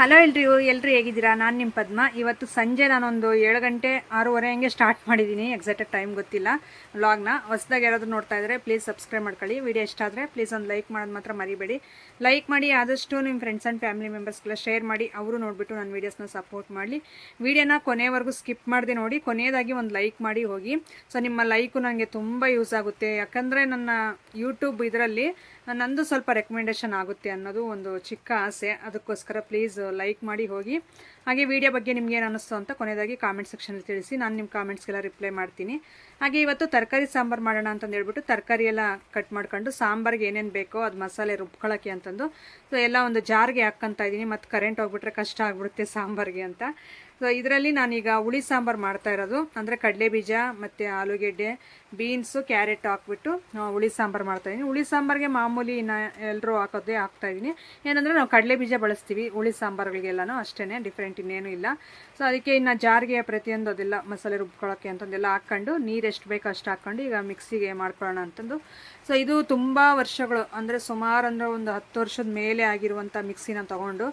Hello ಎಲ್ರಿ ಎಲ್ಲರೂ ಹೇಗಿದ್ದೀರಾ? ನಾನು ನಿಮ್ಮ ಪದ್ಮ. ಇವತ್ತು ಸಂಜೆ ನಾನೊಂದು ಏಳು ಗಂಟೆ ಆರೂವರೆ ಹಂಗೆ ಸ್ಟಾರ್ಟ್ ಮಾಡಿದ್ದೀನಿ ಎಕ್ಸಾಕ್ಟ್ ಟೈಮ್ ಗೊತ್ತಿಲ್ಲ ವ್ಲಾಗ್ನ ಹೊಸ್ದಾಗಿ ಯಾರಾದರೂ ನೋಡ್ತಾ ಇದ್ದರೆ ಪ್ಲೀಸ್ ಸಬ್ಸ್ಕ್ರೈಬ್ ಮಾಡ್ಕೊಳ್ಳಿ. ವಿಡಿಯೋ ಇಷ್ಟ ಆದರೆ ಪ್ಲೀಸ್ ಒಂದು ಲೈಕ್ ಮಾಡೋದು ಮಾತ್ರ ಮರಿಬೇಡಿ. ಲೈಕ್ ಮಾಡಿ, ಆದಷ್ಟು ನಿಮ್ಮ ಫ್ರೆಂಡ್ಸ್ ಆ್ಯಂಡ್ ಫ್ಯಾಮಿಲಿ ಮೆಂಬರ್ಸ್ಗೆಲ್ಲ ಶೇರ್ ಮಾಡಿ, ಅವರು ನೋಡಿಬಿಟ್ಟು ನನ್ನ ವೀಡಿಯೋಸ್ನ ಸಪೋರ್ಟ್ ಮಾಡಲಿ. ವಿಡಿಯೋನ ಕೊನೆವರೆಗೂ ಸ್ಕಿಪ್ ಮಾಡದೆ ನೋಡಿ ಕೊನೆಯದಾಗಿ ಒಂದು ಲೈಕ್ ಮಾಡಿ ಹೋಗಿ. ಸೊ ನಿಮ್ಮ ಲೈಕು ನನಗೆ ತುಂಬ ಯೂಸ್ ಆಗುತ್ತೆ. ಯಾಕಂದರೆ ನನ್ನ ಯೂಟ್ಯೂಬ್ ಇದರಲ್ಲಿ ನಂದು ಸ್ವಲ್ಪ ರೆಕಮೆಂಡೇಷನ್ ಆಗುತ್ತೆ ಅನ್ನೋದು ಒಂದು ಚಿಕ್ಕ ಆಸೆ. ಅದಕ್ಕೋಸ್ಕರ ಪ್ಲೀಸ್ ಲೈಕ್ ಮಾಡಿ ಹೋಗಿ. ಹಾಗೆ ವಿಡಿಯೋ ಬಗ್ಗೆ ನಿಮ್ಗೆ ಏನು ಅನ್ನಿಸ್ತು ಅಂತ ಕೊನೆಯದಾಗಿ ಕಾಮೆಂಟ್ ಸೆಕ್ಷನಲ್ಲಿ ತಿಳಿಸಿ. ನಾನು ನಿಮ್ಮ ಕಾಮೆಂಟ್ಸ್ಗೆಲ್ಲ ರಿಪ್ಲೈ ಮಾಡ್ತೀನಿ. ಹಾಗೆ ಇವತ್ತು ತರಕಾರಿ ಸಾಂಬಾರು ಮಾಡೋಣ ಅಂತಂದು ಹೇಳ್ಬಿಟ್ಟು ತರಕಾರಿ ಎಲ್ಲ ಕಟ್ ಮಾಡ್ಕೊಂಡು ಸಾಂಬಾರ್ಗೆ ಏನೇನು ಬೇಕೋ ಅದು ಮಸಾಲೆ ರುಬ್ಕೊಳ್ಳೋಕ್ಕೆ ಅಂತಂದು. ಸೊ ಎಲ್ಲ ಒಂದು ಜಾರ್ಗೆ ಹಾಕ್ಕಂತ ಇದ್ದೀನಿ. ಮತ್ತು ಕರೆಂಟ್ ಹೋಗ್ಬಿಟ್ರೆ ಕಷ್ಟ ಆಗ್ಬಿಡುತ್ತೆ ಸಾಂಬಾರಿಗೆ ಅಂತ. ಸೊ ಇದರಲ್ಲಿ ನಾನೀಗ ಹುಳಿ ಸಾಂಬಾರು ಮಾಡ್ತಾ ಇರೋದು. ಅಂದರೆ ಕಡಲೆ ಬೀಜ, ಮತ್ತು ಆಲೂಗೆಡ್ಡೆ ಬೀನ್ಸು ಕ್ಯಾರೆಟ್ ಹಾಕ್ಬಿಟ್ಟು ಹುಳಿ ಸಾಂಬಾರು ಮಾಡ್ತಾಯಿದ್ದೀನಿ ಹುಳಿ ಸಾಂಬಾರಿಗೆ ಮಾಮೂಲಿ ನಾ ಎಲ್ಲರೂ ಹಾಕೋದೇ ಹಾಕ್ತಾಯಿದ್ದೀನಿ ಏನಂದರೆ ನಾವು ಕಡಲೆ ಬೀಜ ಬಳಸ್ತೀವಿ ಹುಳಿ ಸಾಂಬಾರುಗಳಿಗೆಲ್ಲನೂ ಅಷ್ಟೇ ಡಿಫ್ರೆಂಟ್ ಇನ್ನೇನು ಇಲ್ಲ. ಸೊ ಅದಕ್ಕೆ ಇನ್ನು ಜಾರಿಗೆ ಪ್ರತಿಯೊಂದು ಅದೆಲ್ಲ ಮಸಾಲೆ ರುಬ್ಕೊಳ್ಳೋಕ್ಕೆ ಅಂತಂದೆಲ್ಲ ಹಾಕ್ಕೊಂಡು ನೀರು ಎಷ್ಟು ಬೇಕೋ ಅಷ್ಟು ಹಾಕ್ಕೊಂಡು ಈಗ ಮಿಕ್ಸಿಗೆ ಮಾಡ್ಕೊಳ್ಳೋಣ ಅಂತಂದು ಸೊ ಇದು ತುಂಬ ವರ್ಷಗಳು, ಅಂದರೆ ಸುಮಾರು ಅಂದರೆ ಒಂದು ಹತ್ತು ವರ್ಷದ ಮೇಲೆ ಆಗಿರುವಂಥ ಮಿಕ್ಸಿನ ತೊಗೊಂಡು.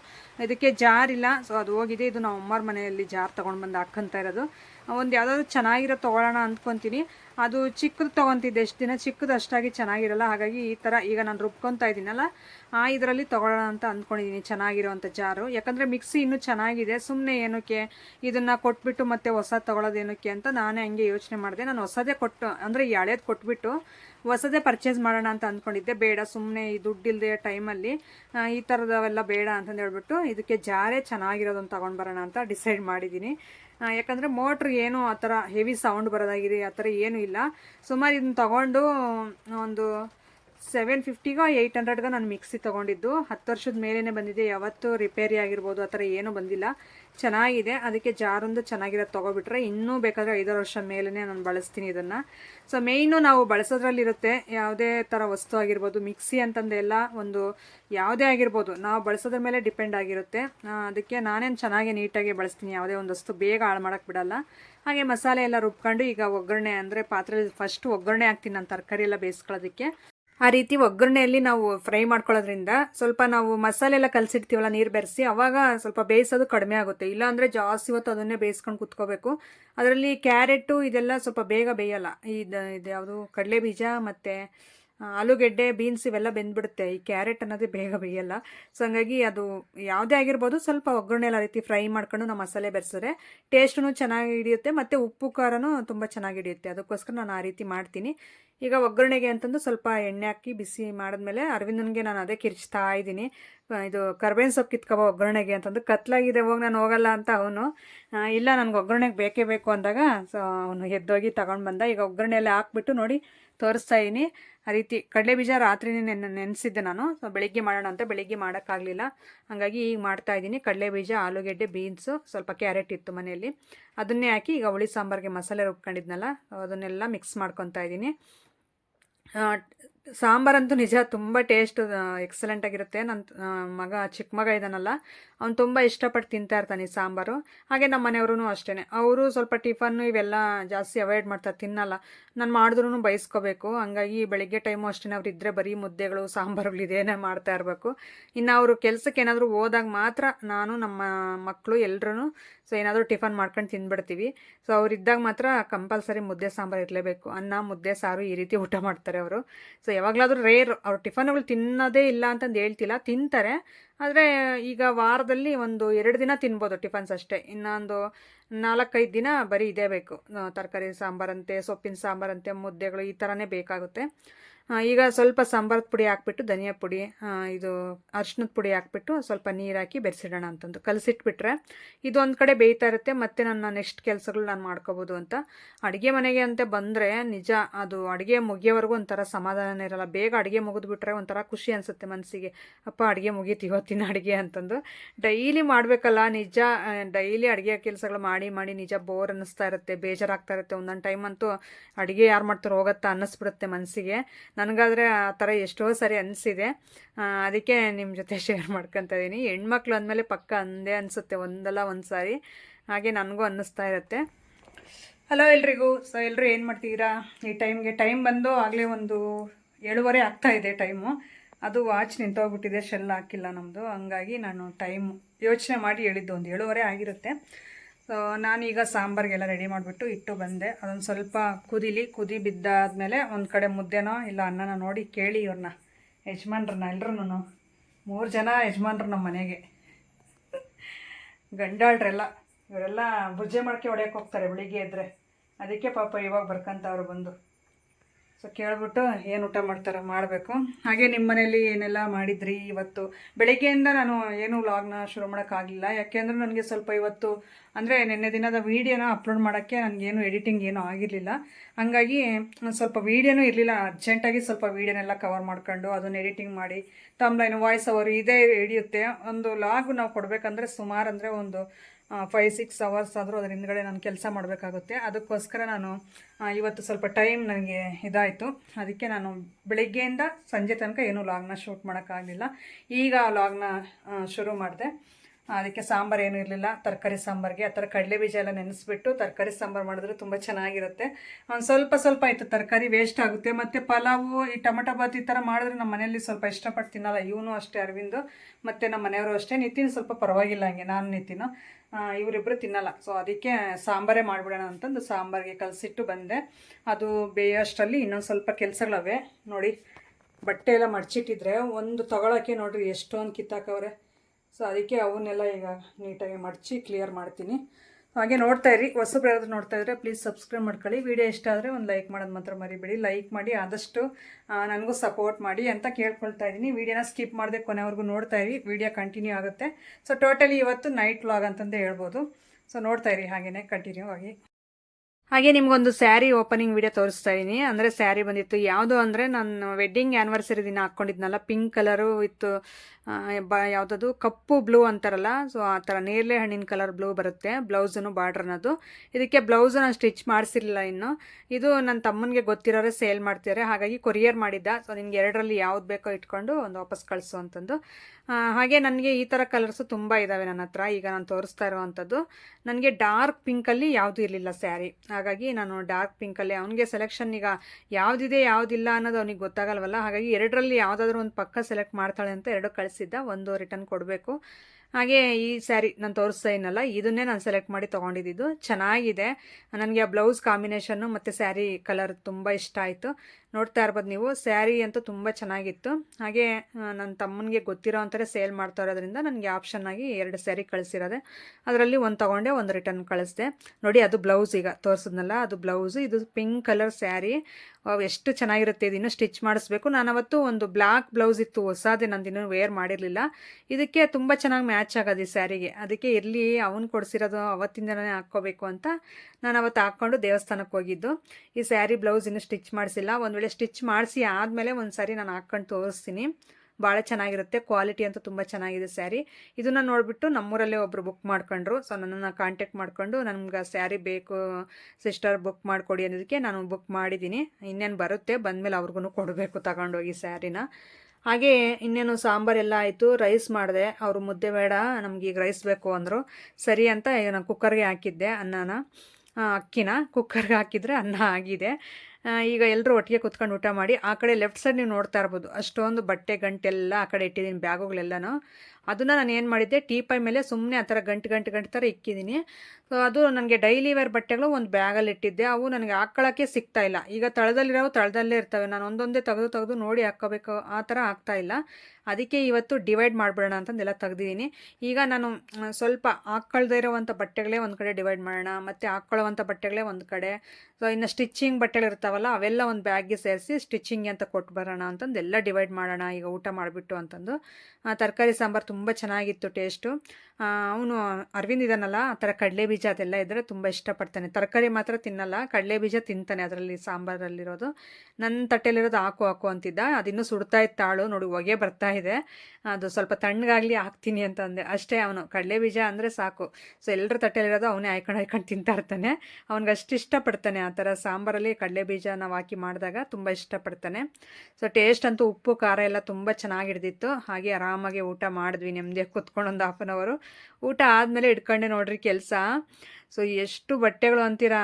ಇದಕ್ಕೆ ಜಾರ್ ಇಲ್ಲ ಸೊ ಅದು ಹೋಗಿದೆ. ಇದು ನಾವು ಅಮ್ಮರ ಮನೆಯಲ್ಲಿ ಜಾರ್ ತೊಗೊಂಡು ಬಂದು ಹಾಕ್ಕಂತ ಇರೋದು. ಒಂದು ಯಾವುದಾದ್ರು ಚೆನ್ನಾಗಿರೋ ತೊಗೊಳ್ಳೋಣ ಅಂದ್ಕೊತೀನಿ ಅದು ಚಿಕ್ಕದು ತೊಗೊತಿದ್ದೆ, ಎಷ್ಟು ದಿನ ಚಿಕ್ಕದು ಅಷ್ಟಾಗಿ ಚೆನ್ನಾಗಿರಲ್ಲ, ಹಾಗಾಗಿ ಈ ಥರ ಈಗ ನಾನು ರುಬ್ಕೊತಾ ಇದ್ದೀನಲ್ಲ, ಆ ಇದರಲ್ಲಿ ತೊಗೊಳ್ಳೋಣ ಅಂತ ಅಂದ್ಕೊಂಡಿದ್ದೀನಿ ಚೆನ್ನಾಗಿರೋವಂಥ ಜಾರು. ಯಾಕಂದರೆ ಮಿಕ್ಸಿ ಇನ್ನೂ ಚೆನ್ನಾಗಿದೆ. ಸುಮ್ಮನೆ ಏನಕ್ಕೆ ಇದನ್ನು ಕೊಟ್ಬಿಟ್ಟು ಮತ್ತೆ ಹೊಸ ತೊಗೊಳೋದೇನಕ್ಕೆ ಅಂತ ನಾನೇ ಹಂಗೆ ಯೋಚನೆ ಮಾಡಿದೆ. ನಾನು ಹೊಸದೇ ಕೊಟ್ಟು, ಅಂದರೆ ಈ ಹಳೇದು ಕೊಟ್ಬಿಟ್ಟು ಹೊಸದೇ ಪರ್ಚೇಸ್ ಮಾಡೋಣ ಅಂತ ಅಂದ್ಕೊಂಡಿದ್ದೆ. ಬೇಡ ಸುಮ್ಮನೆ ಈ ದುಡ್ಡಿಲ್ಲದೆ ಟೈಮಲ್ಲಿ ಈ ಥರದವೆಲ್ಲ ಬೇಡ ಅಂತಂದು ಹೇಳ್ಬಿಟ್ಟು ಇದಕ್ಕೆ ಜಾರೇ ಚೆನ್ನಾಗಿರೋದನ್ನು ತೊಗೊಂಡು ಬರೋಣ ಅಂತ ಡಿಸೈಡ್ ಮಾಡಿದ್ದೀನಿ ಯಾಕಂದರೆ ಮೋಟ್ರ್ ಏನು ಆ ಥರ ಹೆವಿ ಸೌಂಡ್ ಬರೋದಾಗಿದೆ, ಆ ಥರ ಏನೂ ಇಲ್ಲ. ಸುಮಾರು ಇದನ್ನ ತೊಗೊಂಡು ಒಂದು ಸೆವೆನ್ ಫಿಫ್ಟಿಗೋ ಏಯ್ಟ್ ಹಂಡ್ರೆಡ್ಗೋ ನಾನು ಮಿಕ್ಸಿ ತೊಗೊಂಡಿದ್ದು. ಹತ್ತು ವರ್ಷದ ಮೇಲೇ ಬಂದಿದೆ. ಯಾವತ್ತೂ ರಿಪೇರಿ ಆಗಿರ್ಬೋದು, ಆ ಥರ ಏನೂ ಬಂದಿಲ್ಲ. ಚೆನ್ನಾಗಿದೆ. ಅದಕ್ಕೆ ಜಾರೊಂದು ಚೆನ್ನಾಗಿರೋದು ತೊಗೊಬಿಟ್ರೆ ಇನ್ನೂ ಬೇಕಾದರೆ ಐದಾರು ವರ್ಷ ಮೇಲೇ ನಾನು ಬಳಸ್ತೀನಿ ಇದನ್ನು. ಸೊ ಮೇಯ್ನು ನಾವು ಬಳಸೋದ್ರಲ್ಲಿರುತ್ತೆ ಯಾವುದೇ ಥರ ವಸ್ತು ಆಗಿರ್ಬೋದು. ಮಿಕ್ಸಿ ಅಂತಂದೆಲ್ಲ ಒಂದು ಯಾವುದೇ ಆಗಿರ್ಬೋದು, ನಾವು ಬಳಸೋದ್ರ ಮೇಲೆ ಡಿಪೆಂಡ್ ಆಗಿರುತ್ತೆ. ಅದಕ್ಕೆ ನಾನೇನು ಚೆನ್ನಾಗಿ ನೀಟಾಗಿ ಬಳಸ್ತೀನಿ. ಯಾವುದೇ ಒಂದು ವಸ್ತು ಬೇಗ ಹಾಳು ಮಾಡೋಕ್ಕೆ ಬಿಡಲ್ಲ. ಹಾಗೆ ಮಸಾಲೆ ಎಲ್ಲ ರುಬ್ಕೊಂಡು ಈಗ ಒಗ್ಗರಣೆ ಅಂದರೆ ಪಾತ್ರೆಯಲ್ಲಿ ಫಸ್ಟ್ ಒಗ್ಗರಣೆ ಹಾಕ್ತೀನಿ ನಾನು ತರಕಾರಿ ಎಲ್ಲ ಬೇಯಿಸ್ಕೊಳ್ಳೋದಕ್ಕೆ. ಆ ರೀತಿ ಒಗ್ಗರಣೆಯಲ್ಲಿ ನಾವು ಫ್ರೈ ಮಾಡ್ಕೊಳ್ಳೋದ್ರಿಂದ ಸ್ವಲ್ಪ ನಾವು ಮಸಾಲೆ ಎಲ್ಲ ಕಲಸಿಡ್ತೀವಲ್ಲ, ನೀರು ಬೆರೆಸಿ, ಅವಾಗ ಸ್ವಲ್ಪ ಬೇಯಿಸೋದು ಕಡಿಮೆ ಆಗುತ್ತೆ. ಇಲ್ಲಾಂದರೆ ಜಾಸ್ತಿ ಹೊತ್ತು ಅದನ್ನೇ ಬೇಯಿಸ್ಕೊಂಡು ಕುತ್ಕೋಬೇಕು. ಅದರಲ್ಲಿ ಕ್ಯಾರೆಟು ಇದೆಲ್ಲ ಸ್ವಲ್ಪ ಬೇಗ ಬೇಯಲ್ಲ. ಇದು ಇದು ಯಾವುದು ಕಡಲೆ ಬೀಜ ಮತ್ತು ಆಲೂಗೆಡ್ಡೆ ಬೀನ್ಸ್ ಇವೆಲ್ಲ ಬೆಂದ್ಬಿಡುತ್ತೆ. ಈ ಕ್ಯಾರೆಟ್ ಅನ್ನೋದೇ ಬೇಗ ಬೇಯಲ್ಲ. ಸೊ ಹಂಗಾಗಿ ಅದು ಯಾವುದೇ ಆಗಿರ್ಬೋದು ಸ್ವಲ್ಪ ಒಗ್ಗರಣೆ ಎಲ್ಲ ರೀತಿ ಫ್ರೈ ಮಾಡ್ಕೊಂಡು ನಾವು ಮಸಾಲೆ ಬೆರೆಸಿದ್ರೆ ಟೇಸ್ಟೂ ಚೆನ್ನಾಗಿ ಹಿಡಿಯುತ್ತೆ, ಮತ್ತು ಉಪ್ಪು ಖಾರನೂ ತುಂಬ ಚೆನ್ನಾಗಿ ಹಿಡಿಯುತ್ತೆ. ಅದಕ್ಕೋಸ್ಕರ ನಾನು ಆ ರೀತಿ ಮಾಡ್ತೀನಿ. ಈಗ ಒಗ್ಗರಣೆಗೆ ಅಂತಂದು ಸ್ವಲ್ಪ ಎಣ್ಣೆ ಹಾಕಿ ಬಿಸಿ ಮಾಡಿದ್ಮೇಲೆ ಅರವಿಂದನಿಗೆ ನಾನು ಅದೇ ಕಿರ್ಚ್ತಾ ಇದ್ದೀನಿ. ಇದು ಕರ್ಬೇವಿನ ಸೊಪ್ಪು ಕಿತ್ಕೊಬೋ ಒಗ್ಗರಣೆಗೆ ಅಂತಂದು. ಕತ್ಲಾಗಿದೆ, ಹೋಗಿ ನಾನು ಹೋಗಲ್ಲ ಅಂತ ಅವನು. ಇಲ್ಲ, ನನಗೆ ಒಗ್ಗರಣೆಗೆ ಬೇಕೇ ಬೇಕು ಅಂದಾಗ, ಸೊ, ಅವನು ಎದ್ದೋಗಿ ತಗೊಂಡು ಬಂದ. ಈಗ ಒಗ್ಗರಣೆಯಲ್ಲಿ ಹಾಕ್ಬಿಟ್ಟು ನೋಡಿ ತೋರಿಸ್ತಾ ಇದ್ದೀನಿ ಆ ರೀತಿ ಕಡಲೆ ಬೀಜ ರಾತ್ರಿನೇ ನೆನ್, ನೆನೆಸಿದ್ದೆ ನಾನು. ಸೊ ಬೆಳಿಗ್ಗೆ ಮಾಡೋಣ ಅಂತ ಬೆಳಿಗ್ಗೆ ಮಾಡೋಕ್ಕಾಗಲಿಲ್ಲ. ಹಾಗಾಗಿ ಈಗ ಮಾಡ್ತಾ ಇದ್ದೀನಿ. ಕಡಲೆ ಬೀಜ, ಆಲೂಗೆಡ್ಡೆ, ಬೀನ್ಸು, ಸ್ವಲ್ಪ ಕ್ಯಾರೆಟ್ ಇತ್ತು ಮನೆಯಲ್ಲಿ. ಅದನ್ನೇ ಹಾಕಿ ಈಗ ಹುಳಿ ಸಾಂಬಾರಿಗೆ ಮಸಾಲೆ ರುಬ್ಕೊಂಡಿದ್ನಲ್ಲ, ಅದನ್ನೆಲ್ಲ ಮಿಕ್ಸ್ ಮಾಡ್ಕೊತಾ ಇದ್ದೀನಿ. ಸಾಂಬಾರಂತೂ ನಿಜ ತುಂಬ ಟೇಸ್ಟ್ ಎಕ್ಸಲೆಂಟ್ ಆಗಿರುತ್ತೆ. ನನ್ನ ಮಗ ಚಿಕ್ಕ ಮಗ ಇದ್ದಾನಲ್ಲ ಅವ್ನು ತುಂಬ ಇಷ್ಟಪಟ್ಟು ತಿಂತಾ ಇರ್ತಾನೆ ಈ ಸಾಂಬಾರು. ಹಾಗೆ ನಮ್ಮ ಮನೆಯವ್ರೂ ಅಷ್ಟೇ ಅವರು ಸ್ವಲ್ಪ ಟಿಫನ್ನು ಇವೆಲ್ಲ ಜಾಸ್ತಿ ಅವಾಯ್ಡ್ ಮಾಡ್ತಾರೆ ತಿನ್ನಲ್ಲ. ನಾನು ಮಾಡಿದ್ರೂ ಬಯಸ್ಕೋಬೇಕು ಹಂಗಾಗಿ ಬೆಳಿಗ್ಗೆ ಟೈಮು ಅಷ್ಟೇ ಅವ್ರು ಇದ್ದರೆ ಬರೀ ಮುದ್ದೆಗಳು, ಸಾಂಬಾರುಗಳು ಇದೇನೇ ಮಾಡ್ತಾ ಇರಬೇಕು. ಇನ್ನು ಅವರು ಕೆಲಸಕ್ಕೆ ಏನಾದರೂ ಹೋದಾಗ ಮಾತ್ರ ನಾನು ನಮ್ಮ ಮಕ್ಕಳು ಎಲ್ಲರೂ ಸೊ ಏನಾದರೂ ಟಿಫನ್ ಮಾಡ್ಕೊಂಡು ತಿಂದ್ಬಿಡ್ತೀವಿ ಸೊ ಅವರಿದ್ದಾಗ ಮಾತ್ರ ಕಂಪಲ್ಸರಿ ಮುದ್ದೆ ಸಾಂಬಾರು ಇರಲೇಬೇಕು. ಅನ್ನ, ಮುದ್ದೆ, ಸಾರು ಈ ರೀತಿ ಊಟ ಮಾಡ್ತಾರೆ ಅವರು. ಸೊ ಯಾವಾಗಲಾದರೂ ರೇರ್ ಅವ್ರು ಟಿಫನ್ಗಳು ತಿನ್ನೋದೇ ಇಲ್ಲ ಅಂತಂದು ಹೇಳ್ತಿಲ್ಲ, ತಿಂತಾರೆ. ಆದರೆ ಈಗ ವಾರದಲ್ಲಿ ಒಂದು ಎರಡು ದಿನ ತಿನ್ಬೋದು ಟಿಫನ್ಸ್ ಅಷ್ಟೇ. ಇನ್ನೊಂದು ನಾಲ್ಕೈದು ದಿನ ಬರೀ ಇದೇ ಬೇಕು. ತರಕಾರಿ ಸಾಂಬಾರಂತೆ, ಸೊಪ್ಪಿನ ಸಾಂಬಾರಂತೆ, ಮುದ್ದೆಗಳು ಈ ಥರನೇ ಬೇಕಾಗುತ್ತೆ. ಈಗ ಸ್ವಲ್ಪ ಸಾಂಬಾರದ ಪುಡಿ ಹಾಕ್ಬಿಟ್ಟು ಧನಿಯಾ ಪುಡಿ ಇದು ಅರ್ಶಿನದ ಪುಡಿ ಹಾಕ್ಬಿಟ್ಟು ಸ್ವಲ್ಪ ನೀರು ಹಾಕಿ ಬೆರೆಸಿಡೋಣ ಅಂತಂದು. ಕಲಸಿಟ್ಬಿಟ್ರೆ ಇದು ಒಂದು ಕಡೆ ಬೇಯ್ತಾ ಇರುತ್ತೆ, ಮತ್ತು ನನ್ನ ನೆಕ್ಸ್ಟ್ ಕೆಲಸಗಳು ನಾನು ಮಾಡ್ಕೋಬೋದು ಅಂತ. ಅಡುಗೆ ಮನೆಗೆ ಅಂತ ಬಂದರೆ ನಿಜ ಅದು ಅಡುಗೆ ಮುಗಿಯೋವರೆಗೂ ಒಂಥರ ಸಮಾಧಾನ ಇರಲ್ಲ. ಬೇಗ ಅಡುಗೆ ಮುಗಿದ್ಬಿಟ್ರೆ ಒಂಥರ ಖುಷಿ ಅನಿಸುತ್ತೆ ಮನಸ್ಸಿಗೆ ಅಪ್ಪ, ಅಡುಗೆ ಮುಗೀತು ಇವತ್ತಿನ ಅಡುಗೆ ಅಂತಂದು. ಡೈಲಿ ಮಾಡಬೇಕಲ್ಲ, ನಿಜ ಡೈಲಿ ಅಡುಗೆ ಕೆಲಸಗಳು ಮಾಡಿ ಮಾಡಿ ನಿಜ ಬೋರ್ ಅನ್ನಿಸ್ತಾ ಇರುತ್ತೆ, ಬೇಜಾರಾಗ್ತಾ ಇರುತ್ತೆ. ಒಂದೊಂದು ಟೈಮ್ ಅಂತೂ ಅಡುಗೆ ಯಾರು ಮಾಡ್ತಾರೋ ಹೋಗತ್ತಾ ಅನ್ನಿಸ್ಬಿಡುತ್ತೆ ಮನಸ್ಸಿಗೆ ನನಗಾದರೆ ಆ ಥರ ಎಷ್ಟೋ ಸರಿ ಅನಿಸಿದೆ. ಅದಕ್ಕೆ ನಿಮ್ಮ ಜೊತೆ ಶೇರ್ ಮಾಡ್ಕೊತಾ ಇದ್ದೀನಿ ಹೆಣ್ಮಕ್ಳು ಅಂದಮೇಲೆ ಪಕ್ಕ ಅಂದೇ ಅನಿಸುತ್ತೆ, ಒಂದಲ್ಲ ಒಂದು ಸಾರಿ ಹಾಗೆ ನನಗೂ ಅನ್ನಿಸ್ತಾ ಇರುತ್ತೆ. ಹಲೋ ಎಲ್ರಿಗೂ. ಸೊ ಎಲ್ಲರೂ ಏನು ಮಾಡ್ತಿದ್ದೀರಾ ಈ ಟೈಮ್ಗೆ ಟೈಮ್ ಬಂದು ಆಗಲೇ ಒಂದು ಏಳುವರೆ ಆಗ್ತಾ ಇದೆ ಟೈಮು ಅದು ವಾಚ್ ನಿಂತೋಗ್ಬಿಟ್ಟಿದೆ ಶೆಲ್ ಹಾಕಿಲ್ಲ ನಮ್ಮದು ಹಂಗಾಗಿ ನಾನು ಟೈಮ್ ಯೋಚನೆ ಮಾಡಿ ಹೇಳಿದ್ದು ಒಂದು ಏಳುವರೆ ಆಗಿರುತ್ತೆ. ಸೊ ನಾನೀಗ ಸಾಂಬಾರಿಗೆಲ್ಲ ರೆಡಿ ಮಾಡಿಬಿಟ್ಟು ಇಟ್ಟು ಬಂದೆ. ಅದೊಂದು ಸ್ವಲ್ಪ ಕುದಿಲಿ, ಕುದಿ ಬಿದ್ದಾದಮೇಲೆ ಒಂದು ಕಡೆ ಮುದ್ದೆನೋ ಇಲ್ಲ ಅನ್ನನ ನೋಡಿ ಕೇಳಿ ಇವ್ರನ್ನ ಯಜಮಾನ್ರನ್ನ ಎಲ್ರೂ ಮೂರು ಜನ ಯಜಮಾನ್ರು ನಮ್ಮ ಮನೆಗೆ. ಗಂಡಾಳ್ರೆಲ್ಲ, ಇವರೆಲ್ಲ ಬುಜ್ಜೆ ಮಾಡ್ಕೆ ಹೊಡೆಯೋಕೆ ಹೋಗ್ತಾರೆ, ಬೆಳಿಗ್ಗೆ ಎದ್ದರೆ ಅದಕ್ಕೆ ಪಾಪ ಇವಾಗ ಬರ್ಕಂತವ್ರು ಬಂದು. ಸೊ ಕೇಳ್ಬಿಟ್ಟು ಏನು ಊಟ ಮಾಡ್ತಾರೆ? ಮಾಡಬೇಕು. ಹಾಗೆ ನಿಮ್ಮ ಮನೇಲಿ ಏನೆಲ್ಲ ಮಾಡಿದ್ರಿ ಇವತ್ತು? ಬೆಳಗ್ಗೆಯಿಂದ ನಾನು ಏನು ವ್ಲಾಗ್ನ ಶುರು ಮಾಡೋಕ್ಕಾಗಲಿಲ್ಲ ಯಾಕೆಂದರೆ ನನಗೆ ಸ್ವಲ್ಪ ಇವತ್ತು, ಅಂದರೆ ನಿನ್ನೆ ದಿನದ ವೀಡಿಯೋನ ಅಪ್ಲೋಡ್ ಮಾಡೋಕ್ಕೆ ನನಗೇನು ಎಡಿಟಿಂಗ್ ಏನೂ ಆಗಿರಲಿಲ್ಲ. ಹಾಗಾಗಿ ಸ್ವಲ್ಪ ವೀಡಿಯೋನೂ ಇರಲಿಲ್ಲ. ಅರ್ಜೆಂಟಾಗಿ ಸ್ವಲ್ಪ ವೀಡಿಯೋನೆಲ್ಲ ಕವರ್ ಮಾಡ್ಕೊಂಡು ಅದನ್ನು ಎಡಿಟಿಂಗ್ ಮಾಡಿ ತಮ್ಲೈನ್ ವಾಯ್ಸ್ ಅವರು ಇದೇ ಹಿಡಿಯುತ್ತೆ. ಒಂದು ಲಾಗ್ ನಾವು ಕೊಡಬೇಕಂದ್ರೆ ಸುಮಾರು ಅಂದರೆ ಒಂದು ಫೈವ್ ಸಿಕ್ಸ್ ಅವರ್ಸ್ ಆದರೂ ಅದ್ರ ಹಿಂದ್ಗಡೆ ನಾನು ಕೆಲಸ ಮಾಡಬೇಕಾಗುತ್ತೆ. ಅದಕ್ಕೋಸ್ಕರ ನಾನು ಇವತ್ತು ಸ್ವಲ್ಪ ಟೈಮ್ ನನಗೆ ಇದಾಯಿತು. ಅದಕ್ಕೆ ನಾನು ಬೆಳಗ್ಗೆಯಿಂದ ಸಂಜೆ ತನಕ ಏನೂ ಲಾಗ್ನ ಶೂಟ್ ಮಾಡೋಕ್ಕಾಗಲಿಲ್ಲ. ಈಗ ಲಾಗ್ನ ಶುರು ಮಾಡಿದೆ. ಅದಕ್ಕೆ ಸಾಂಬಾರು ಏನೂ ಇರಲಿಲ್ಲ. ತರಕಾರಿ ಸಾಂಬಾರಿಗೆ. ಆ ಥರ ಕಡಲೆ ಬೀಜ ಎಲ್ಲ ನೆನೆಸ್ಬಿಟ್ಟು ತರಕಾರಿ ಸಾಂಬಾರು ಮಾಡಿದ್ರೆ ತುಂಬ ಚೆನ್ನಾಗಿರುತ್ತೆ. ಒಂದು ಸ್ವಲ್ಪ ಸ್ವಲ್ಪ ಆಯಿತು. ತರಕಾರಿ ವೇಸ್ಟ್ ಆಗುತ್ತೆ. ಮತ್ತು ಪಲಾವು, ಈ ಟೊಮೊಟೊ ಬಾತ್ ಈ ಥರ ಮಾಡಿದ್ರೆ ನಮ್ಮ ಮನೆಯಲ್ಲಿ ಸ್ವಲ್ಪ ಇಷ್ಟಪಟ್ಟು ತಿನ್ನಲ್ಲ. ಇವನು ಅಷ್ಟೇ, ಅರವಿಂದು. ಮತ್ತು ನಮ್ಮ ಮನೆಯವರು ಅಷ್ಟೇ. ನಿತಿನ್ ಸ್ವಲ್ಪ ಪರವಾಗಿಲ್ಲ ಹಂಗೆ. ನಾನು ನಿತಿನು ಇವರಿಬ್ಬರು ತಿನ್ನಲ್ಲ. ಸೊ ಅದಕ್ಕೆ ಸಾಂಬಾರೇ ಮಾಡಿಬಿಡೋಣ ಅಂತಂದು ಸಾಂಬಾರಿಗೆ ಕಲಸಿಟ್ಟು ಬಂದೆ. ಅದು ಬೇಯೋಷ್ಟರಲ್ಲಿ ಇನ್ನೊಂದು ಸ್ವಲ್ಪ ಕೆಲಸಗಳವೆ. ನೋಡಿ, ಬಟ್ಟೆ ಎಲ್ಲ ಮಡಚಿಟ್ಟಿದ್ರೆ ಒಂದು ತಗೊಳಕ್ಕೆ ನೋಡಿರಿ ಎಷ್ಟೊಂದು ಕಿತ್ತಾಕವ್ರೆ. ಸೊ ಅದಕ್ಕೆ ಅವನ್ನೆಲ್ಲ ಈಗ ನೀಟಾಗಿ ಮಡಚಿ ಕ್ಲಿಯರ್ ಮಾಡ್ತೀನಿ. ಹಾಗೆ ನೋಡ್ತಾ ಇರಿ. ಹೊಸಬ್ರು ಯಾರಾದರೂ ನೋಡ್ತಾ ಇದ್ರೆ ಪ್ಲೀಸ್ ಸಬ್ಸ್ಕ್ರೈಬ್ ಮಾಡ್ಕೊಳ್ಳಿ. ವಿಡಿಯೋ ಇಷ್ಟ ಆದರೆ ಒಂದು ಲೈಕ್ ಮಾಡೋದು ಮಾತ್ರ ಮರಿಬೇಡಿ. ಲೈಕ್ ಮಾಡಿ ಆದಷ್ಟು ನನಗೂ ಸಪೋರ್ಟ್ ಮಾಡಿ ಅಂತ ಕೇಳ್ಕೊಳ್ತಾ ಇದ್ದೀನಿ. ವಿಡಿಯೋನ ಸ್ಕಿಪ್ ಮಾಡದೆ ಕೊನೆವರೆಗೂ ನೋಡ್ತಾ ಇರಿ. ವಿಡಿಯೋ ಕಂಟಿನ್ಯೂ ಆಗುತ್ತೆ. ಸೊ ಟೋಟಲಿ ಇವತ್ತು ನೈಟ್ ವ್ಲಾಗ್ ಅಂತಂದೇ ಹೇಳ್ಬೋದು. ಸೊ ನೋಡ್ತಾ ಇರಿ. ಹಾಗೆಯೇ ಕಂಟಿನ್ಯೂ ಆಗಿ. ಹಾಗೆ ನಿಮ್ಗೊಂದು ಸ್ಯಾರಿ ಓಪನಿಂಗ್ ವಿಡಿಯೋ ತೋರಿಸ್ತಾ ಇದ್ದೀನಿ ಅಂದರೆ ಸ್ಯಾರಿ ಬಂದಿತ್ತು. ಯಾವುದು ಅಂದರೆ ನಾನು ವೆಡ್ಡಿಂಗ್ ಆ್ಯನಿವರ್ಸರಿ ದಿನ ಹಾಕೊಂಡಿದ್ನಲ್ಲ ಪಿಂಕ್ ಕಲರು ಇತ್ತು. ಬ ಕಪ್ಪು ಬ್ಲೂ ಅಂತಾರಲ್ಲ ಸೊ ಆ ಥರ ನೇರಳೆ ಹಣ್ಣಿನ ಕಲರ್ ಬ್ಲೂ ಬರುತ್ತೆ. ಬ್ಲೌಸನ್ನು ಅನ್ನೋದು ಇದಕ್ಕೆ ಬ್ಲೌಸು ಸ್ಟಿಚ್ ಮಾಡಿಸಿರಲಿಲ್ಲ ಇನ್ನು. ಇದು ನನ್ನ ತಮ್ಮನಿಗೆ ಗೊತ್ತಿರೋರೆ ಸೇಲ್ ಮಾಡ್ತಿದ್ದಾರೆ ಹಾಗಾಗಿ ಕೊರಿಯರ್ ಮಾಡಿದ್ದ. ಸೊ ನಿನಗೆ ಎರಡರಲ್ಲಿ ಯಾವ್ದು ಬೇಕೋ ಇಟ್ಕೊಂಡು ಒಂದು ವಾಪಸ್ ಕಳಿಸು ಅಂತಂದು. ಹಾಗೆ ನನಗೆ ಈ ಥರ ಕಲರ್ಸು ತುಂಬ ಇದ್ದಾವೆ ನನ್ನ ಹತ್ರ. ಈಗ ನಾನು ತೋರಿಸ್ತಾ ಇರುವಂಥದ್ದು ನನಗೆ ಡಾರ್ಕ್ ಪಿಂಕಲ್ಲಿ ಯಾವುದೂ ಇರಲಿಲ್ಲ ಸ್ಯಾರಿ. ಹಾಗಾಗಿ ನಾನು ಡಾರ್ಕ್ ಪಿಂಕಲ್ಲೇ ಅವನಿಗೆ ಸೆಲೆಕ್ಷನ್ ಈಗ ಯಾವುದಿದೆ, ಯಾವುದಿಲ್ಲ ಅನ್ನೋದು ಅವನಿಗೆ ಗೊತ್ತಾಗಲ್ವಲ್ಲ? ಹಾಗಾಗಿ ಎರಡರಲ್ಲಿ ಯಾವುದಾದ್ರೂ ಒಂದು ಪಕ್ಕ ಸೆಲೆಕ್ಟ್ ಮಾಡ್ತಾಳೆ ಅಂತ ಎರಡು ಕಳಿಸಿದ್ದ, ಒಂದು ರಿಟರ್ನ್ ಕೊಡಬೇಕು. ಹಾಗೆ ಈ ಸ್ಯಾರಿ ನಾನು ತೋರಿಸ್ತಾ ಇನ್ನಲ್ಲ ಇದನ್ನೇ ನಾನು ಸೆಲೆಕ್ಟ್ ಮಾಡಿ ತೊಗೊಂಡಿದ್ದು. ಚೆನ್ನಾಗಿದೆ. ನನಗೆ ಆ ಬ್ಲೌಸ್ ಕಾಂಬಿನೇಷನ್ನು ಮತ್ತು ಸ್ಯಾರಿ ಕಲರ್ ತುಂಬ ಇಷ್ಟ ಆಯಿತು. ನೋಡ್ತಾ ಇರ್ಬೋದು ನೀವು, ಸ್ಯಾರಿ ಅಂತೂ ತುಂಬ ಚೆನ್ನಾಗಿತ್ತು. ಹಾಗೆ ನನ್ನ ತಮ್ಮನಿಗೆ ಗೊತ್ತಿರೋ ಅಂತಾರೆ ಸೇಲ್ ಮಾಡ್ತಾ ಇರೋದ್ರಿಂದ ನನಗೆ ಆಪ್ಷನ್ ಆಗಿ ಎರಡು ಸ್ಯಾರಿ ಕಳಿಸಿರೋದೆ. ಅದರಲ್ಲಿ ಒಂದು ತೊಗೊಂಡೆ, ಒಂದು ರಿಟರ್ನ್ ಕಳಿಸ್ದೆ. ನೋಡಿ ಅದು ಬ್ಲೌಸ್ ಈಗ, ತೋರಿಸಿದ್ನಲ್ಲ, ಅದು ಬ್ಲೌಸ್ ಇದು ಪಿಂಕ್ ಕಲರ್ ಸ್ಯಾರಿ. ಎಷ್ಟು ಚೆನ್ನಾಗಿರುತ್ತೆ ಇದನ್ನು ಸ್ಟಿಚ್ ಮಾಡಿಸ್ಬೇಕು. ನಾನು ಅವತ್ತು ಒಂದು ಬ್ಲ್ಯಾಕ್ ಬ್ಲೌಸ್ ಇತ್ತು, ಹೊಸದೇ ನಂದು ಇನ್ನೂ ವೇರ್ ಮಾಡಿರಲಿಲ್ಲ. ಇದಕ್ಕೆ ತುಂಬ ಚೆನ್ನಾಗಿ ಮ್ಯಾಚ್ ಆಗೋದು ಈ ಸ್ಯಾರಿಗೆ. ಅದಕ್ಕೆ ಇರಲಿ ಅವನು ಕೊಡಿಸಿರೋದು ಅವತ್ತಿಂದನೇ ಹಾಕ್ಕೋಬೇಕು ಅಂತ ನಾನು ಅವತ್ತು ಹಾಕ್ಕೊಂಡು ದೇವಸ್ಥಾನಕ್ಕೆ ಹೋಗಿದ್ದು. ಈ ಸ್ಯಾರಿ ಬ್ಲೌಸ್ ಇನ್ನೂ ಸ್ಟಿಚ್ ಮಾಡಿಸಿಲ್ಲ. ಒಂದು ವೇಳೆ ಸ್ಟಿಚ್ ಮಾಡಿಸಿ ಆದಮೇಲೆ ಒಂದು ಸಾರಿ ನಾನು ಹಾಕ್ಕೊಂಡು ತೋರಿಸ್ತೀನಿ. ಭಾಳ ಚೆನ್ನಾಗಿರುತ್ತೆ. ಕ್ವಾಲಿಟಿ ಅಂತೂ ತುಂಬ ಚೆನ್ನಾಗಿದೆ ಸ್ಯಾರಿ. ಇದನ್ನು ನೋಡಿಬಿಟ್ಟು ನಮ್ಮೂರಲ್ಲೇ ಒಬ್ಬರು ಬುಕ್ ಮಾಡ್ಕೊಂಡ್ರು. ಸೊ, ನನ್ನನ್ನು ಕಾಂಟ್ಯಾಕ್ಟ್ ಮಾಡಿಕೊಂಡು ನಮ್ಗೆ ಸ್ಯಾರಿ ಬೇಕು, ಸಿಸ್ಟರ್ ಬುಕ್ ಮಾಡಿಕೊಡಿ ಅನ್ನೋದಕ್ಕೆ ನಾನು ಬುಕ್ ಮಾಡಿದ್ದೀನಿ. ಇನ್ನೇನು ಬರುತ್ತೆ? ಬಂದಮೇಲೆ ಅವ್ರಿಗೂ ಕೊಡಬೇಕು ತಗೊಂಡೋಗಿ ಸ್ಯಾರಿನ. ಹಾಗೆ ಇನ್ನೇನು ಸಾಂಬಾರೆಲ್ಲ ಆಯಿತು. ರೈಸ್ ಮಾಡಿದೆ. ಅವರು ಮುದ್ದೆ ಬೇಡ, ನಮ್ಗೆ ಈಗ ರೈಸ್ ಬೇಕು ಅಂದರು. ಸರಿ ಅಂತ ನಾನು ಕುಕ್ಕರ್ಗೆ ಹಾಕಿದ್ದೆ ಅನ್ನನ ಅಕ್ಕಿನ. ಕುಕ್ಕರ್ಗೆ ಹಾಕಿದರೆ ಅನ್ನ ಆಗಿದೆ. ಈಗ ಎಲ್ಲರೂ ಒಟ್ಟಿಗೆ ಕುತ್ಕೊಂಡು ಊಟ ಮಾಡಿ ಆ ಕಡೆ ಲೆಫ್ಟ್ ಸೈಡ್ ನೀವು ನೋಡ್ತಾ ಇರ್ಬೋದು. ಅಷ್ಟೊಂದು ಬಟ್ಟೆ ಗಂಟೆಲ್ಲ ಆ ಕಡೆ ಇಟ್ಟಿದ್ದೀನಿ, ಬ್ಯಾಗುಗಳೆಲ್ಲನೂ. ಅದನ್ನು ನಾನು ಏನು ಮಾಡಿದ್ದೆ ಟೀಪಾಯ್ ಮೇಲೆ ಸುಮ್ಮನೆ ಆ ಥರ ಗಂಟು ಗಂಟು ಗಂಟು ಥರ ಇಕ್ಕಿದ್ದೀನಿ ಸೊ ಅದು ನನಗೆ ಡೈಲಿ ವೇರ್ ಬಟ್ಟೆಗಳು ಒಂದು ಬ್ಯಾಗಲ್ಲಿ ಇಟ್ಟಿದ್ದೆ. ಅವು ನನಗೆ ಹಾಕ್ಕೊಳ್ಳೋಕ್ಕೆ ಸಿಗ್ತಾ ಇಲ್ಲ. ಈಗ ತಳದಲ್ಲಿರೋವು ತಳದಲ್ಲೇ ಇರ್ತವೆ. ನಾನು ಒಂದೊಂದೇ ತೆಗೆದು ತೆಗೆದು ನೋಡಿ ಹಾಕ್ಕೋಬೇಕು. ಆ ಥರ ಇಲ್ಲ. ಅದಕ್ಕೆ ಇವತ್ತು ಡಿವೈಡ್ ಮಾಡಿಬಿಡೋಣ ಅಂತಂದೆಲ್ಲ ತೆಗ್ದಿದ್ದೀನಿ ಈಗ ನಾನು ಸ್ವಲ್ಪ ಹಾಕ್ಕೊಳ್ದೇ ಇರೋವಂಥ ಬಟ್ಟೆಗಳೇ ಒಂದು ಕಡೆ ಡಿವೈಡ್ ಮಾಡೋಣ. ಮತ್ತು ಹಾಕ್ಕೊಳ್ಳೋವಂಥ ಬಟ್ಟೆಗಳೇ ಒಂದು ಕಡೆ. ಸೊ ಇನ್ನು ಸ್ಟಿಚ್ಚಿಂಗ್ ಬಟ್ಟೆಗಳು ಇರ್ತಾವಲ್ಲ, ಅವೆಲ್ಲ ಒಂದು ಬ್ಯಾಗ್ಗೆ ಸೇರಿಸಿ ಸ್ಟಿಚ್ಚಿಂಗ್ ಅಂತ ಕೊಟ್ಟು ಬರೋಣ ಅಂತಂದು ಎಲ್ಲ ಡಿವೈಡ್ ಮಾಡೋಣ. ಈಗ ಊಟ ಮಾಡಿಬಿಟ್ಟು ಅಂತಂದು. ತರಕಾರಿ ಸಾಂಬಾರು ತುಂಬ ಚೆನ್ನಾಗಿತ್ತು ಟೇಸ್ಟು. ಅವನು ಅರವಿಂದ್ ಇದ್ದಾನಲ್ಲ ಆ ಥರ ಕಡಲೆ ಬೀಜ ಅದೆಲ್ಲ ಇದ್ದರೆ ತುಂಬ ಇಷ್ಟಪಡ್ತಾನೆ. ತರಕಾರಿ ಮಾತ್ರ ತಿನ್ನಲ್ಲ, ಕಡಲೆ ಬೀಜ ತಿಂತಾನೆ ಅದರಲ್ಲಿ ಸಾಂಬಾರಲ್ಲಿರೋದು. ನನ್ನ ತಟ್ಟೆಲಿರೋದು ಹಾಕು ಹಾಕು ಅಂತಿದ್ದ. ಅದಿನ್ನೂ ಸುಡ್ತಾ ಇತ್ತು, ತಾಳು ನೋಡಿ, ಹೊಗೆ ಬರ್ತಾ ಇದೆ. ಅದು ಸ್ವಲ್ಪ ತಣ್ಣಗಾಗಲಿ ಹಾಕ್ತೀನಿ ಅಂತ ಅಂದೆ. ಅಷ್ಟೇ ಅವನು, ಕಡಲೆ ಬೀಜ ಅಂದರೆ ಸಾಕು. ಸೊ ಎಲ್ಲರ ತಟ್ಟೆಲಿರೋದು ಅವನೇ ಹಾಯ್ಕೊಂಡು ಹಾಯ್ಕೊಂಡು ತಿಂತಾ ಇರ್ತಾನೆ. ಅವ್ನಿಗೆ ಅಷ್ಟು ಇಷ್ಟಪಡ್ತಾನೆ ಆ ಥರ ಸಾಂಬಾರಲ್ಲಿ ಕಡಲೆ ಬೀಜ ನಾವು ಹಾಕಿ ಮಾಡಿದಾಗ ತುಂಬ ಇಷ್ಟಪಡ್ತಾನೆ. ಸೊ ಟೇಸ್ಟ್ ಅಂತೂ ಉಪ್ಪು, ಖಾರ ಎಲ್ಲ ತುಂಬ ಚೆನ್ನಾಗಿ ಹಿಡಿದಿತ್ತು. ಹಾಗೆ ಆರಾಮಾಗಿ ಊಟ ಮಾಡಿದ್ವಿ. ನೆಮ್ಮದಿಯಾಗಿ ಕುತ್ಕೊಂಡು ಒಂದು ಹಾಫ್ ಆನ್ ಅವರು ಊಟ ಆದಮೇಲೆ ಇಟ್ಕೊಂಡೆ ನೋಡ್ರಿ ಕೆಲಸ. ಸೊ ಎಷ್ಟು ಬಟ್ಟೆಗಳು ಅಂತೀರಾ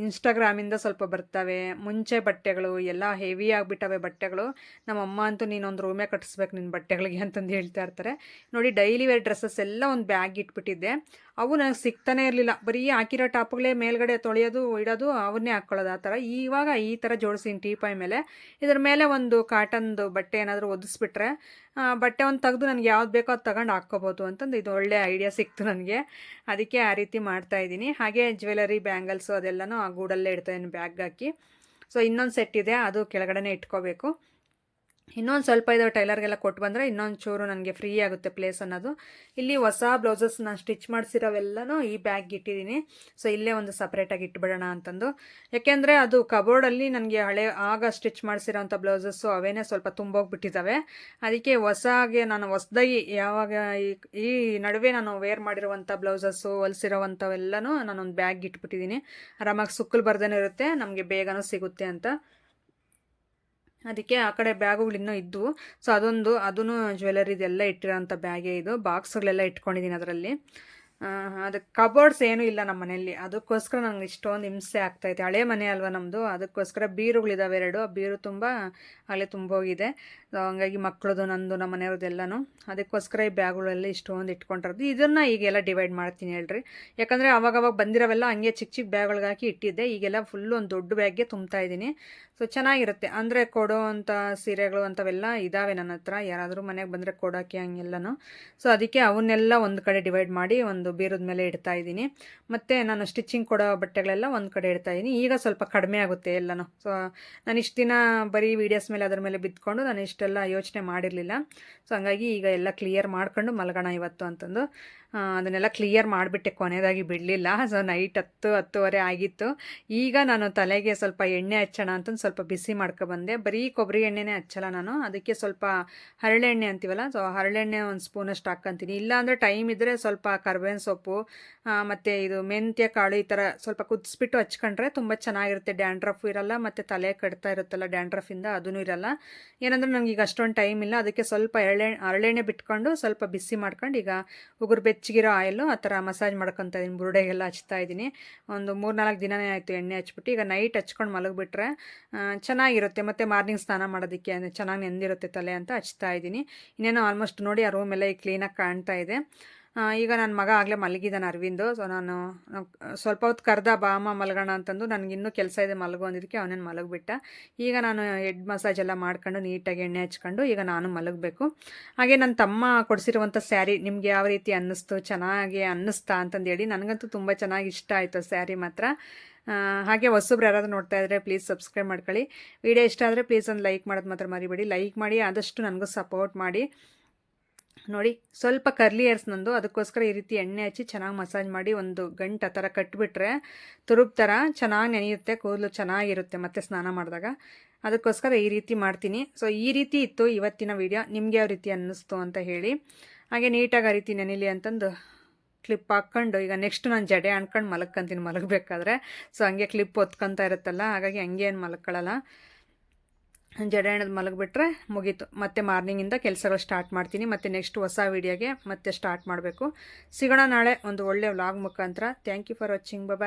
ಇನ್ಸ್ಟಾಗ್ರಾಮಿಂದ ಸ್ವಲ್ಪ ಬರ್ತವೆ, ಮುಂಚೆ ಬಟ್ಟೆಗಳು, ಎಲ್ಲ ಹೆವಿ ಆಗಿಬಿಟ್ಟವೆ ಬಟ್ಟೆಗಳು. ನಮ್ಮಮ್ಮ ಅಂತೂ ನೀನೊಂದು ರೂಮೇ ಕಟ್ಟಿಸ್ಬೇಕು ನಿನ್ನ ಬಟ್ಟೆಗಳಿಗೆ ಅಂತಂದು ಹೇಳ್ತಾ ಇರ್ತಾರೆ. ನೋಡಿ ಡೈಲಿ ವೇರ್ ಡ್ರೆಸ್ಸಸ್ ಎಲ್ಲ ಒಂದು ಬ್ಯಾಗ್ ಇಟ್ಬಿಟ್ಟಿದ್ದೆ. ಅವು ನನಗೆ ಸಿಗ್ತಾನೆ ಇರಲಿಲ್ಲ. ಬರೀ ಹಾಕಿರೋ ಟಾಪ್ಗಳೇ ಮೇಲ್ಗಡೆ ತೊಳೆಯೋದು ಇಡೋದು ಅವನ್ನೇ ಹಾಕ್ಕೊಳ್ಳೋದು ಆ ಥರ. ಇವಾಗ ಈ ಥರ ಜೋಡಿಸಿನಿ ಟೀಪಾಯ್ ಮೇಲೆ. ಇದ್ರ ಮೇಲೆ ಒಂದು ಕಾಟನ್ದು ಬಟ್ಟೆ ಏನಾದರೂ ಒದಿಸ್ಬಿಟ್ರೆ ಬಟ್ಟೆ ಒಂದು ತೆಗೆದು ನನಗೆ ಯಾವ್ದು ಬೇಕೋ ಅದು ತಗೊಂಡು ಹಾಕ್ಕೋಬೋದು ಅಂತಂದು ಇದು ಒಳ್ಳೆ ಐಡಿಯಾ ಸಿಕ್ತು ನನಗೆ. ಅದಕ್ಕೆ ಆ ರೀತಿ ಮಾಡ್ತಾ ಇದ್ದೀನಿ. ಹಾಗೆ ಜ್ಯುವೆಲರಿ ಬ್ಯಾಂಗಲ್ಸು ಅದೆಲ್ಲನೂ ಆ ಗೂಡಲ್ಲೇ ಇಡ್ತಾ ಇದ್ದೀನಿ ಬ್ಯಾಗ್ ಹಾಕಿ. ಸೊ ಇನ್ನೊಂದು ಸೆಟ್ ಇದೆ. ಅದು ಕೆಳಗಡೆನೇ ಇಟ್ಕೋಬೇಕು. ಇನ್ನೊಂದು ಸ್ವಲ್ಪ ಇದು ಟೈಲರ್ಗೆಲ್ಲ ಕೊಟ್ಟು ಬಂದರೆ ಇನ್ನೊಂದು ಚೂರು ನನಗೆ ಫ್ರೀ ಆಗುತ್ತೆ ಪ್ಲೇಸ್ ಅನ್ನೋದು. ಇಲ್ಲಿ ಹೊಸ ಬ್ಲೌಸಸ್ ನಾನು ಸ್ಟಿಚ್ ಮಾಡಿಸಿರೋವೆಲ್ಲನೂ ಈ ಬ್ಯಾಗ್ ಇಟ್ಟಿದ್ದೀನಿ ಸೊ ಇಲ್ಲೇ ಒಂದು ಸಪ್ರೇಟಾಗಿ ಇಟ್ಬಿಡೋಣ ಅಂತಂದು. ಯಾಕೆಂದರೆ ಅದು ಕಬೋರ್ಡಲ್ಲಿ ನನಗೆ ಹಳೆ, ಆಗ ಸ್ಟಿಚ್ ಮಾಡಿಸಿರೋಂಥ ಬ್ಲೌಸಸ್ಸು ಅವೇನೇ ಸ್ವಲ್ಪ ತುಂಬೋಗ್ಬಿಟ್ಟಿದ್ದಾವೆ ಅದಕ್ಕೆ ಹೊಸಾಗೆ ನಾನು ಹೊಸದಾಗಿ ಯಾವಾಗ ಈ ಈ ನಡುವೆ ನಾನು ವೇರ್ ಮಾಡಿರುವಂಥ ಬ್ಲೌಸಸ್ಸು, ಹೊಲಿಸಿರೋವಂಥವೆಲ್ಲನೂ ನಾನೊಂದು ಬ್ಯಾಗ್ ಇಟ್ಬಿಟ್ಟಿದ್ದೀನಿ ಆರಾಮಾಗಿ ಸುಕ್ಕಲು ಬರ್ದೇ ಇರುತ್ತೆ, ನಮಗೆ ಬೇಗನೂ ಸಿಗುತ್ತೆ ಅಂತ. ಅದಕ್ಕೆ ಆ ಕಡೆ ಬ್ಯಾಗುಗಳು ಇನ್ನೂ ಇದ್ದವು ಸೊ ಅದೊಂದು ಅದೂ ಜ್ಯುವೆಲರಿದೆಲ್ಲ ಇಟ್ಟಿರೋಂಥ ಬ್ಯಾಗೇ ಇದು. ಬಾಕ್ಸ್ಗಳೆಲ್ಲ ಇಟ್ಕೊಂಡಿದ್ದೀನಿ ಅದರಲ್ಲಿ. ಅದಕ್ಕೆ ಕಬೋರ್ಡ್ಸ್ ಏನೂ ಇಲ್ಲ ನಮ್ಮ ಮನೆಯಲ್ಲಿ. ಅದಕ್ಕೋಸ್ಕರ ನಂಗೆ ಇಷ್ಟೊಂದು ಹಿಂಸೆ ಆಗ್ತೈತೆ ಹಳೆ ಮನೆ ಅಲ್ವಾ ನಮ್ಮದು ಅದಕ್ಕೋಸ್ಕರ ಬೀರುಗಳಿದಾವೆ ಎರಡು. ಆ ಬೀರು ತುಂಬ ಹಳೆ ತುಂಬೋಗಿದೆ. ಹಂಗಾಗಿ ಮಕ್ಕಳದು ನಂದು, ನಮ್ಮ ಮನೆಯವ್ರದ್ದೆಲ್ಲನೂ ಅದಕ್ಕೋಸ್ಕರ ಈ ಬ್ಯಾಗ್ಗಳೆಲ್ಲ ಇಷ್ಟೊಂದು ಇಟ್ಕೊಂಡಿರೋದು. ಇದನ್ನು ಈಗೆಲ್ಲ ಡಿವೈಡ್ ಮಾಡ್ತೀನಿ ಹೇಳ್ರಿ. ಯಾಕಂದರೆ ಅವಾಗವಾಗ ಬಂದಿರೋವೆಲ್ಲ ಹಂಗೆ ಚಿಕ್ಕ ಚಿಕ್ಕ ಬ್ಯಾಗ್ಗಳಿಗೆ ಹಾಕಿ ಇಟ್ಟಿದ್ದೆ. ಈಗೆಲ್ಲ ಫುಲ್ಲು ಒಂದು ದೊಡ್ಡ ಬ್ಯಾಗ್ಗೆ ತುಂಬ್ತಾ ಇದ್ದೀನಿ. ಸೊ ಚೆನ್ನಾಗಿರುತ್ತೆ. ಅಂದರೆ ಕೊಡೋ ಅಂಥ ಸೀರೆಗಳು ಅಂಥವೆಲ್ಲ ಇದ್ದಾವೆ ನನ್ನ ಹತ್ರ. ಯಾರಾದರೂ ಮನೆಗೆ ಬಂದರೆ ಕೊಡೋಕ್ಕೆ ಹಂಗೆಲ್ಲನೂ. ಸೊ ಅದಕ್ಕೆ ಅವನ್ನೆಲ್ಲ ಒಂದು ಕಡೆ ಡಿವೈಡ್ ಮಾಡಿ ಒಂದು ಬೀರದ ಮೇಲೆ ಇಡ್ತಾ ಇದ್ದೀನಿ. ಮತ್ತು ನಾನು ಸ್ಟಿಚಿಂಗ್ ಕೊಡೋ ಬಟ್ಟೆಗಳೆಲ್ಲ ಒಂದು ಕಡೆ ಇಡ್ತಾ ಇದ್ದೀನಿ. ಈಗ ಸ್ವಲ್ಪ ಕಡಿಮೆ ಆಗುತ್ತೆ ಎಲ್ಲನೂ. ಸೊ ನಾನು ಇಷ್ಟು ದಿನ ಬರೀ ವೀಡಿಯೋಸ್ ಮೇಲೆ ಅದರ ಮೇಲೆ ಬಿದ್ದುಕೊಂಡು ನಾನು ಇಷ್ಟೆಲ್ಲ ಯೋಚನೆ ಮಾಡಿರಲಿಲ್ಲ. ಸೊ ಹಂಗಾಗಿ ಈಗ ಎಲ್ಲ ಕ್ಲಿಯರ್ ಮಾಡ್ಕೊಂಡು ಮಲಗೋಣ ಇವತ್ತು ಅಂತಂದು. ಅದನ್ನೆಲ್ಲ ಕ್ಲಿಯರ್ ಮಾಡಿಬಿಟ್ಟೆ ಕೊನೆಯದಾಗಿ ಬಿಡಲಿಲ್ಲ. ಸೊ ನೈಟ್ ಹತ್ತು, ಹತ್ತುವರೆ ಆಗಿತ್ತು. ಈಗ ನಾನು ತಲೆಗೆ ಸ್ವಲ್ಪ ಎಣ್ಣೆ ಹಚ್ಚೋಣ ಅಂತಂದು ಸ್ವಲ್ಪ ಬಿಸಿ ಮಾಡ್ಕೊಬಂದೆ ಬರೀ ಕೊಬ್ಬರಿ ಎಣ್ಣೆನೇ ಹಚ್ಚಲ್ಲ ನಾನು. ಅದಕ್ಕೆ ಸ್ವಲ್ಪ ಹರಳೆಣ್ಣೆ ಅಂತೀವಲ್ಲ? ಸೊ ಹರಳೆಣ್ಣೆ ಒಂದು ಸ್ಪೂನಷ್ಟು ಹಾಕ್ಕಂತೀನಿ ಇಲ್ಲಾಂದರೆ ಟೈಮ್ ಇದ್ದರೆ ಸ್ವಲ್ಪ ಕರ್ಬೇವಿನ ಸೊಪ್ಪು ಮತ್ತು ಇದು ಮೆಂತ್ಯ, ಕಾಳು ಈ ಥರ ಸ್ವಲ್ಪ ಕುದಿಸ್ಬಿಟ್ಟು ಹಚ್ಕೊಂಡ್ರೆ ತುಂಬ ಚೆನ್ನಾಗಿರುತ್ತೆ. ಡ್ಯಾಂಡ್ರಫ್ ಇರಲ್ಲ, ಮತ್ತು ತಲೆ ಕಟ್ತಾ ಇರುತ್ತಲ್ಲ ಡ್ಯಾಂಡ್ರಫಿಂದ, ಅದೂ ಇರಲ್ಲ. ಏನಂದ್ರೆ ನನಗೆ ಈಗ ಅಷ್ಟೊಂದು ಟೈಮ್ ಇಲ್ಲ. ಅದಕ್ಕೆ ಸ್ವಲ್ಪ ಹರಳೆ ಹರಳೆಣ್ಣೆ ಬಿಟ್ಕೊಂಡು ಸ್ವಲ್ಪ ಬಿಸಿ ಮಾಡ್ಕೊಂಡು ಈಗ ಉಗುರು ಬೆಚ್ಚಗಿರೋ ಆಯಿಲು ಆ ಥರ ಮಸಾಜ್ ಮಾಡ್ಕೊತಾ ಇದ್ದೀನಿ ಬುರುಡೆಗೆಲ್ಲ ಹಚ್ತಾ ಇದ್ದೀನಿ ಒಂದು ಮೂರು ನಾಲ್ಕು ದಿನನೇ ಆಯಿತು ಎಣ್ಣೆ ಹಚ್ಬಿಟ್ಟು, ಈಗ ನೈಟ್ ಹಚ್ಕೊಂಡು ಮಲಗಿಬಿಟ್ರೆ ಚೆನ್ನಾಗಿರುತ್ತೆ. ಮತ್ತು ಮಾರ್ನಿಂಗ್ ಸ್ನಾನ ಮಾಡೋದಕ್ಕೆ ಅಂದರೆ ಚೆನ್ನಾಗಿ ನೆಂದಿರುತ್ತೆ ತಲೆ ಅಂತ ಹಚ್ತಾ ಇದ್ದೀನಿ ಇನ್ನೇನೋ ಆಲ್ಮೋಸ್ಟ್ ನೋಡಿ ಆ ರೂಮೆಲ್ಲ ಈಗ ಕ್ಲೀನಾಗಿ ಕಾಣ್ತಾ ಇದೆ. ಈಗ ನನ್ನ ಮಗ ಆಗಲೇ ಮಲಗಿದ್ದಾನೆ ಅರವಿಂದು. ಸೊ ನಾನು ಸ್ವಲ್ಪ ಹೊತ್ತು ಕರೆದ ಬಾ, ಅಮ್ಮ ಮಲಗೋಣ ಅಂತಂದು ನನಗೆ ಇನ್ನೂ ಕೆಲಸ ಇದೆ ಮಲಗು ಅಂದಿದ್ದಕ್ಕೆ ಅವನೇನು ಮಲಗಿಬಿಟ್ಟ. ಈಗ ನಾನು ಹೆಡ್ ಮಸಾಜ್ ಎಲ್ಲ ಮಾಡ್ಕೊಂಡು ನೀಟಾಗಿ ಎಣ್ಣೆ ಹಚ್ಕೊಂಡು ಈಗ ನಾನು ಮಲಗಬೇಕು. ಹಾಗೆ ನನ್ನ ತಮ್ಮ ಕೊಡಿಸಿರುವಂಥ ಸ್ಯಾರಿ ನಿಮ್ಗೆ ಯಾವ ರೀತಿ ಅನ್ನಿಸ್ತು, ಚೆನ್ನಾಗಿ ಅನ್ನಿಸ್ತಾ ಅಂತಂದೇಳಿ ನನಗಂತೂ ತುಂಬ ಚೆನ್ನಾಗಿ ಇಷ್ಟ ಆಯಿತು ಸ್ಯಾರಿ ಮಾತ್ರ. ಹಾಗೆ ಹೊಸಬ್ರು ಯಾರಾದರೂ ನೋಡ್ತಾ ಇದ್ದರೆ ಪ್ಲೀಸ್ ಸಬ್ಸ್ಕ್ರೈಬ್ ಮಾಡ್ಕೊಳ್ಳಿ. ವಿಡಿಯೋ ಇಷ್ಟ ಆದರೆ ಪ್ಲೀಸ್ ಒಂದು ಲೈಕ್ ಮಾಡೋದು ಮಾತ್ರ ಮರಿಬೇಡಿ. ಲೈಕ್ ಮಾಡಿ ಆದಷ್ಟು ನನಗೂ ಸಪೋರ್ಟ್ ಮಾಡಿ. ನೋಡಿ, ಸ್ವಲ್ಪ ಕರ್ಲಿ ಏರ್ಸ್ ನಂದು. ಅದಕ್ಕೋಸ್ಕರ ಈ ರೀತಿ ಎಣ್ಣೆ ಹಚ್ಚಿ ಚೆನ್ನಾಗಿ ಮಸಾಜ್ ಮಾಡಿ ಒಂದು ಗಂಟೆ ಥರ ಕಟ್ಬಿಟ್ರೆ ತುರುಬ್ ಥರ ಚೆನ್ನಾಗಿ ನೆನೆಯುತ್ತೆ, ಕೂದಲು ಚೆನ್ನಾಗಿರುತ್ತೆ ಮತ್ತೆ ಸ್ನಾನ ಮಾಡಿದಾಗ. ಅದಕ್ಕೋಸ್ಕರ ಈ ರೀತಿ ಮಾಡ್ತೀನಿ. ಸೊ ಈ ರೀತಿ ಇತ್ತು ಇವತ್ತಿನ ವಿಡಿಯೋ ನಿಮಗೆ ಯಾವ ರೀತಿ ಅನ್ನಿಸ್ತು ಅಂತ ಹೇಳಿ. ಹಾಗೆ ನೀಟಾಗಿ ಆ ರೀತಿ ನೆನಿಲಿ ಅಂತಂದು ಕ್ಲಿಪ್ ಹಾಕ್ಕೊಂಡು, ಈಗ ನೆಕ್ಸ್ಟ್ ನಾನು ಜಡೆ ಅನ್ಕೊಂಡು ಮಲಗ್ಕಂತೀನಿ ಮಲಗಬೇಕಾದ್ರೆ. ಸೊ ಹಂಗೆ ಕ್ಲಿಪ್ ಒತ್ಕೊತಾ ಇರುತ್ತಲ್ಲ, ಹಾಗಾಗಿ ಹಂಗೆ ಏನು ಮಲ್ಕೊಳ್ಳಲ್ಲ ಜಡೆ ಎಣ್ಣೆದು ಮಲಗಿಬಿಟ್ರೆ ಮುಗೀತು. ಮತ್ತೆ ಮಾರ್ನಿಂಗಿಂದ ಕೆಲಸಗಳು ಸ್ಟಾರ್ಟ್ ಮಾಡ್ತೀನಿ. ಮತ್ತು ನೆಕ್ಸ್ಟ್ ಹೊಸ ವೀಡಿಯೋಗೆ ಮತ್ತೆ ಸ್ಟಾರ್ಟ್ ಮಾಡಬೇಕು. ಸಿಗೋಣ ನಾಳೆ ಒಂದು ಒಳ್ಳೆಯ ವ್ಲಾಗ್ ಮುಖಾಂತರ. Thank you for watching bye